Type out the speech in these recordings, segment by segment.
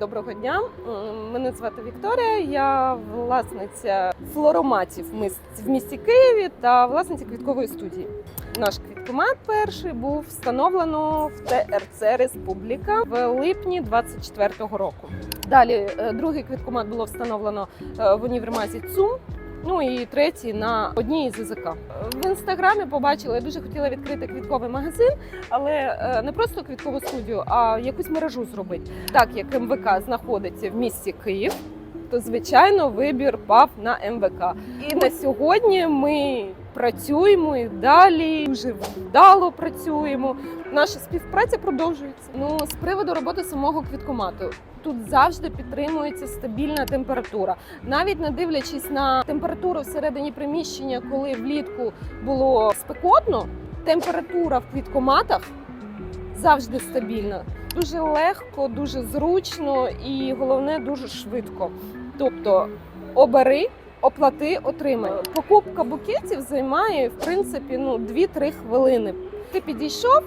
Доброго дня. Мене звати Вікторія. Я власниця флороматів в місті Києві та власниця квіткової студії. Наш квіткомат перший був встановлено в ТРЦ Республіка в липні 24-го року. Далі е, другий квіткомат було встановлено е, в універмазі ЦУМ. Ну і третій на одній із ЗЗК. В інстаграмі побачила, я дуже хотіла відкрити квітковий магазин, але е, не просто квіткову студію, а якусь мережу зробити. Так як МВК знаходиться в місті Київ, то звичайно вибір пав на МВК. І на сьогодні ми працюємо і далі дуже вдало працюємо. Наша співпраця продовжується. Ну з приводу роботи самого квіткомату. Тут завжди підтримується стабільна температура, навіть не дивлячись на температуру всередині приміщення, коли влітку було спекотно, температура в квіткоматах завжди стабільна. Дуже легко, дуже зручно і головне дуже швидко. Тобто обери, оплати, отримай. Покупка букетів займає в принципі ну 2-3 хвилини. Ти підійшов,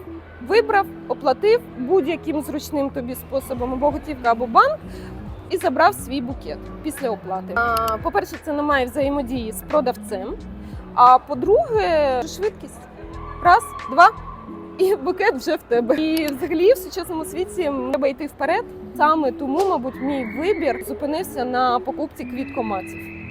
вибрав, оплатив будь-яким зручним тобі способом, або готівка, або банк. І забрав свій букет після оплати. По-перше, це немає взаємодії з продавцем. А по-друге, швидкість. Раз, два, і букет вже в тебе. І взагалі в сучасному світі треба йти вперед. Саме тому, мабуть, мій вибір зупинився на покупці квіткоматів.